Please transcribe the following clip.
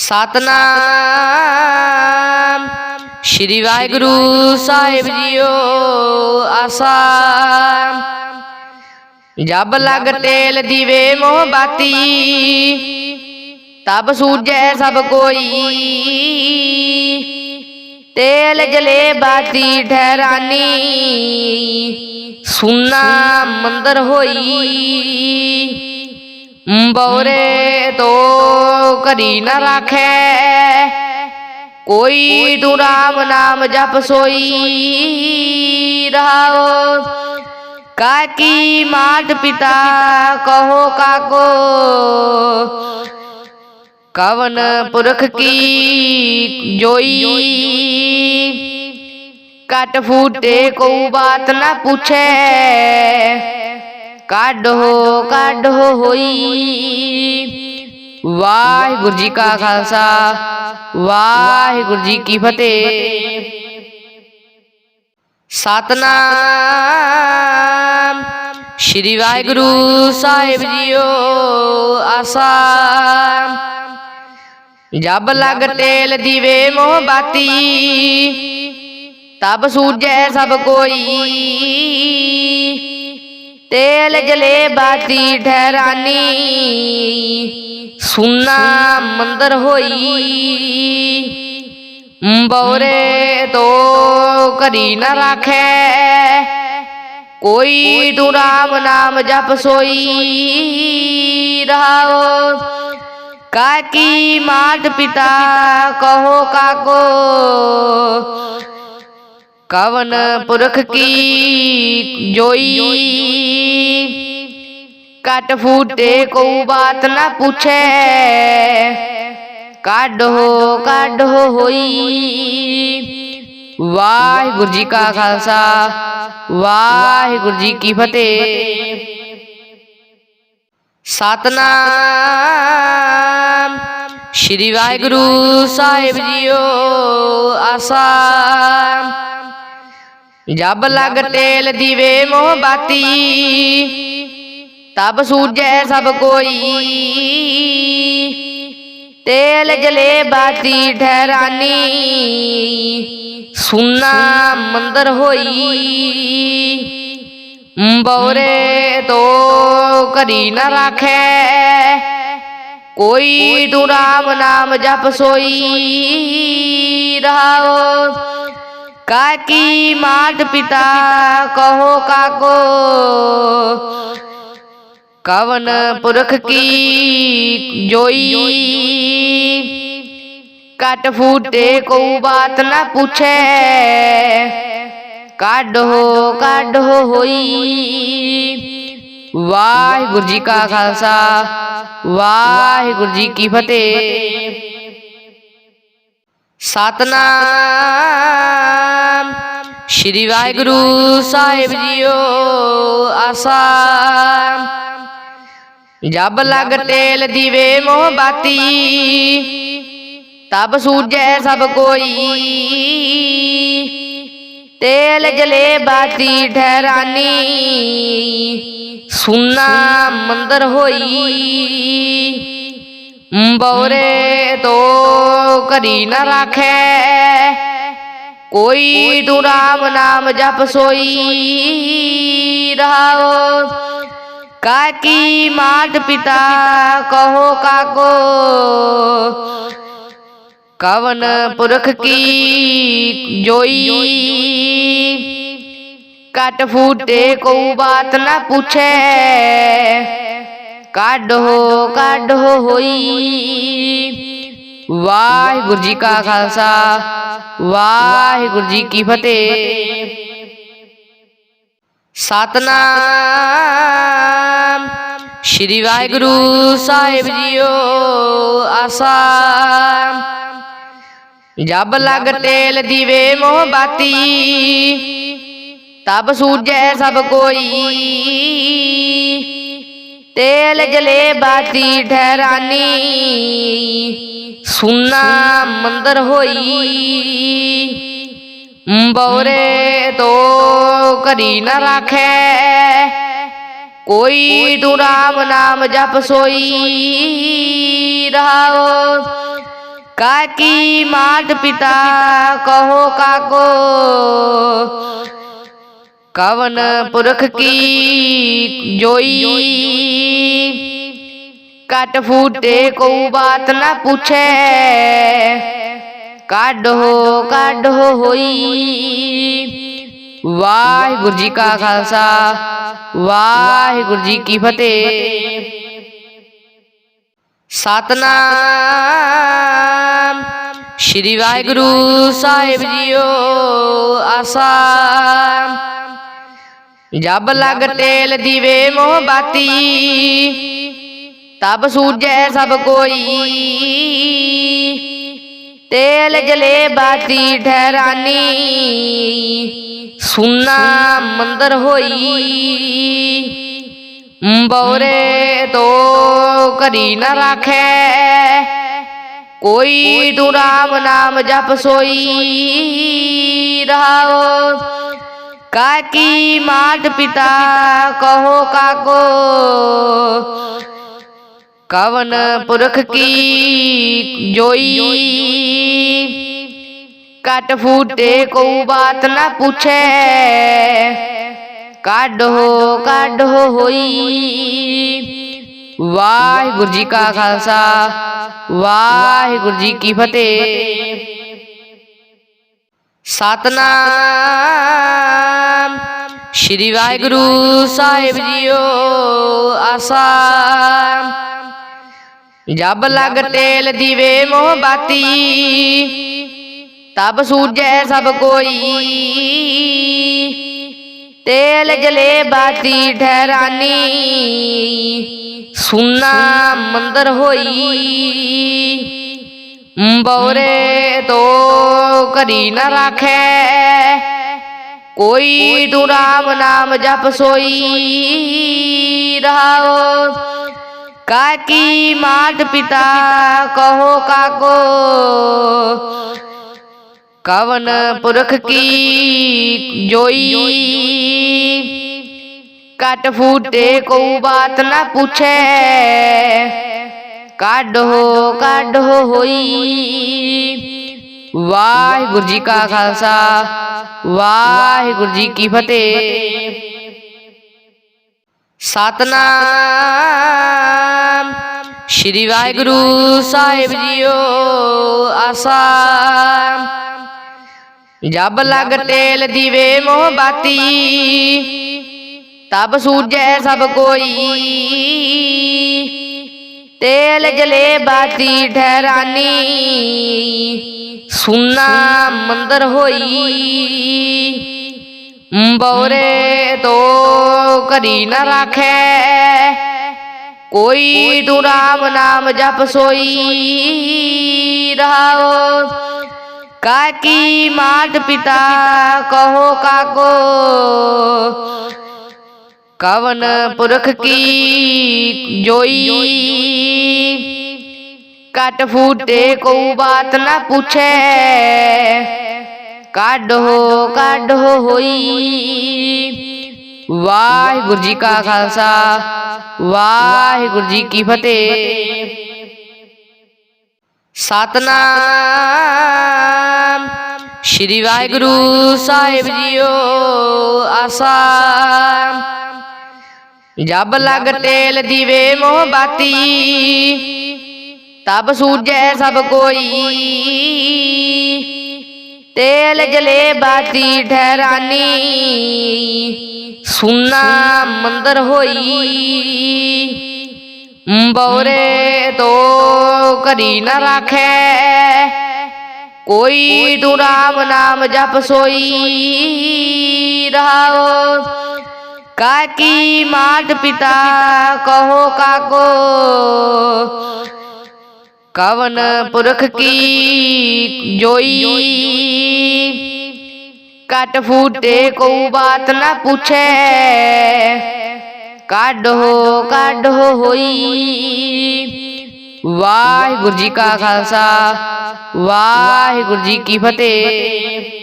ਸਤਨਾਮ। ਸ਼੍ਰੀ ਵਾਹਿਗੁਰੂ ਸਾਹਿਬ ਜੀਓ ਆਸਾ ਜਬ ਲਗ ਤੇਲ ਦੀਵੇ ਮੋਹ ਬਾਤੀ, ਤਬ ਸੂਝੈ ਸਭ ਕੋਈ। ਤੇਲ ਜਲੇ ਬਾਤੀ ਠਹਿਰਾਨੀ, ਸੁਨਾ ਮੰਦਰ ਹੋਈ। ਬੌਰੇ ਤੋ ਕਰੀ ਨ ਰਾਖੈ। ਕੋਈ ਤੂੰ ਰਾਮ ਨਾਮ ਜਪ ਸੋਈ ਰਹਾਓ। ਕਾਕੀ ਮਾਤ ਪਿਤਾ ਕਹੋ ਕਾਕੋ। ਕਵਨ ਪੁਰਖ ਕੀ ਜੋਈ। ਕਟ ਫੂਟੇ ਕੋ ਬਾਤ ਨਾ ਪੁੱਛੈ। ਕਾਢੋ ਕਾਢੋ ਹੋਈ। वाहिगुरु जी का खालसा, वाहिगुरु जी की फतेह। सतनाम श्री वाहिगुरु साहिब जियो आसा जब लग तेल दिवे मोहबाती तब सूजे सब कोई। तेल जले बाती ठहरानी। सुना मंदिर होई। बौरे तो, तो करी न रखे। कोई तू राम नाम जप सोई रहो काकी मात पिता कहो काको। कवन पुरख की जोई। ਕੀ ਜੋਈ ਕਟ ਫੂਟੇ ਕੋ ਬਾਤ ਨਾ ਪੁੱਛੈ ਕਾਢੋ ਕਾਢੋ ਹੋਈ ਵਾਹਿਗੁਰੂ ਜੀ ਕਾ ਖਾਲਸਾ ਵਾਹਿਗੁਰੂ ਜੀ ਕੀ ਫਤਿਹ ਸਤਨਾਮ ਸ਼੍ਰੀ ਵਾਹਿਗੁਰੂ ਸਾਹਿਬ ਜੀਓ ਆਸਾ ਜਬ ਲਗ ਤੇਲ ਦੀਵੇ ਮੋਹ तब सूझे सब कोई। तेल जले बाती ठहरानी। सुना मंदर होई। बौरे तो, तो करी न रखे। कोई तू राम नाम जप सोई। रहो काकी मात पिता कहो काको। ਕਵਨ ਪੁਰਖ ਕੀ ਜੋਈ? ਕਟ ਫੂਟੇ ਕੋ ਬਾਤ ਨਾ ਪੁੱਛੈ। ਕਾਢੋ ਕਾਢੋ ਹੋਈ। ਵਾਹਿਗੁਰੂ ਜੀ ਕਾ ਖਾਲਸਾ, ਵਾਹਿਗੁਰੂ ਜੀ ਕੀ ਫਤਿਹ। ਸਤਨਾਮ। ਸ਼੍ਰੀ ਵਾਹਿਗੁਰੂ ਸਾਹਿਬ ਜੀਓ ਆਸਾ। ਜਬ ਲਗ ਤੇਲ ਦੀਵੇ ਮੋਹ ਬਾਤੀ। ਤਬ ਸੂਝੈ ਸਭ ਕੋਈ। ਤੇਲ ਜਲੇ ਬਾਤੀ ਠਹਿਰਾਨੀ। ਸੁਨਾ ਮੰਦਰ ਹੋਈ। ਬੌਰੇ ਤੋ ਕਰੀ ਨ ਰਾਖੈ। ਕੋਈ ਤੂੰ ਰਾਮ ਨਾਮ ਜਪ ਸੋਈ। ਰਹਾਓ। का की मात पिता कहो का को कवन पुरख की जोई? कट फूटे को बात ना पूछे, काढ़ हो काढ़ हो होई। वाहिगुरु जी का खालसा, वाहिगुरु जी की फतेह। सतना ਸ਼੍ਰੀ ਵਾਹਿਗੁਰੂ ਸਾਹਿਬ ਜੀਓ ਆਸਾ। ਜਬ ਲਗ ਤੇਲ ਦੀਵੇ ਮੋਹ ਬਾਤੀ ਤਬ ਸੂਝੈ ਸਭ ਕੋਈ। ਤੇਲ ਜਲੇ ਬਾਤੀ ਠਹਿਰਾਨੀ। ਸੁਨਾ ਮੰਦਰ ਹੋਈ। ਬੌਰੇ ਤੋ ਕਰੀ ਨ ਰਾਖੈ। ਕੋਈ ਤੂੰ ਰਾਮ ਨਾਮ ਜਪ ਸੋਈ ਰਹਾਓ। ਕਾ ਕੀ ਮਾਤ ਪਿਤਾ ਕਹੋ ਕਾਕੋ। ਕਵਨ ਪੁਰਖ ਕੀ ਜੋਈ। ਕਟ ਫੂਟੇ ਕੋ ਬਾਤ ਨਾ ਪੁੱਛੇ। ਕਾਢੋ ਕਾਢੋ ਹੋਈ। वाहिगुरु जी का खालसा, वाहिगुरु जी की फतेह। सतनाम श्री वाहिगुरु साहिब जीओ आसा जब लग तेल दिवे मोहबाती तब सूझे सब कोई। तेल जले बाती ठहरानी। सुना मंदर होई। बौरे तो, तो करी न रखे। कोई तू राम नाम जप सोई रहो काकी मात पिता कहो काको। ਕਵਨ ਪੁਰਖ ਕੀ ਜੋਈ? ਕਟ ਫੂਟੇ ਕੋ ਬਾਤ ਨਾ ਪੁੱਛੇ। ਕਾਢੋ ਕਾਢੋ ਹੋਈ। ਵਾਹਿਗੁਰੂ ਜੀ ਕਾ ਖਾਲਸਾ। ਵਾਹਿਗੁਰੂ ਜੀ ਕੀ ਫਤਿਹ। ਸਤਨਾਮ। ਸ਼੍ਰੀ ਵਾਹਿਗੁਰੂ ਸਾਹਿਬ ਜੀਓ ਆਸਾ। ਜਬ ਲਗ ਤੇਲ ਦੀਵੇ ਮੋਹ ਬਾਤੀ ਤਬ ਸੂਝੈ ਸਭ ਕੋਈ। ਤੇਲ ਜਲੇ ਬਾਤੀ ਠਹਿਰਾਨੀ। ਸੁਨਾ ਮੰਦਰ ਹੋਈ। ਬੌਰੇ ਤੋ ਕਰੀ ਨ ਰਾਖੈ। ਕੋਈ ਤੂੰ ਰਾਮ ਨਾਮ ਜਪ ਸੋਈ। ਰਹਾਓ। का की मात पिता कहो का को कवन पुरख की जोई। कट फूटे को बात ना पूछे। काढ़ो काढ़ो होई। वाहे गुरु जी का खालसा। वाहे गुरु जी की फतेह। सतना ਸ਼੍ਰੀ ਵਾਹਿਗੁਰੂ ਸਾਹਿਬ ਜੀਓ ਆਸਾ। ਜਬ ਲਗ ਤੇਲ ਦੀਵੇ ਮੋਹ ਬਾਤੀ ਤਬ ਸੂਝੈ ਸਭ ਕੋਈ। ਤੇਲ ਜਲੇ ਬਾਤੀ ਠਹਿਰਾਨੀ। ਸੁਨਾ ਮੰਦਰ ਹੋਈ। ਬੌਰੇ ਤੋ ਕਰੀ ਨ ਰਾਖੈ। ਕੋਈ ਤੂੰ ਰਾਮ ਨਾਮ ਜਪ ਸੋਈ ਰਹਾਓ। ਕਾ ਕੀ ਮਾਤ ਪਿਤਾ ਕਹੋ ਕਾਕੋ। ਕਵਨ ਪੁਰਖ ਕੀ ਜੋਈ। ਕਟ ਫੂਟੇ ਕੋ ਬਾਤ ਨਾ ਪੁੱਛੇ। ਕਾਢੋ ਕਾਢੋ ਹੋਈ। ਵਾਹਿਗੁਰੂ ਜੀ ਕਾ ਖਾਲਸਾ। ਵਾਹਿਗੁਰੂ ਜੀ ਕੀ ਫਤਿਹ। ਸਤਨਾਮ। ਸ਼੍ਰੀ ਵਾਹਿਗੁਰੂ ਸਾਹਿਬ ਜੀਓ ਆਸਾ। ਜਬ ਲਗ ਤੇਲ ਦੀਵੇ ਮੋਹ ਬਾਤੀ ਤਬ ਸੂਝੈ ਸਭ ਕੋਈ। तेल जले बाती ठहरानी। सुना मंदिर होई। बौरे तो करी न रखे। कोई तू राम नाम जप सोई। रहो काकी मात पिता कहो काको। कवन पुरख की जोई। कट फूटे को बात ना पूछे। काढ़ो काढ़ो होई। वाहे गुरु जी का खालसा। वाहे गुरु जी की फतेह।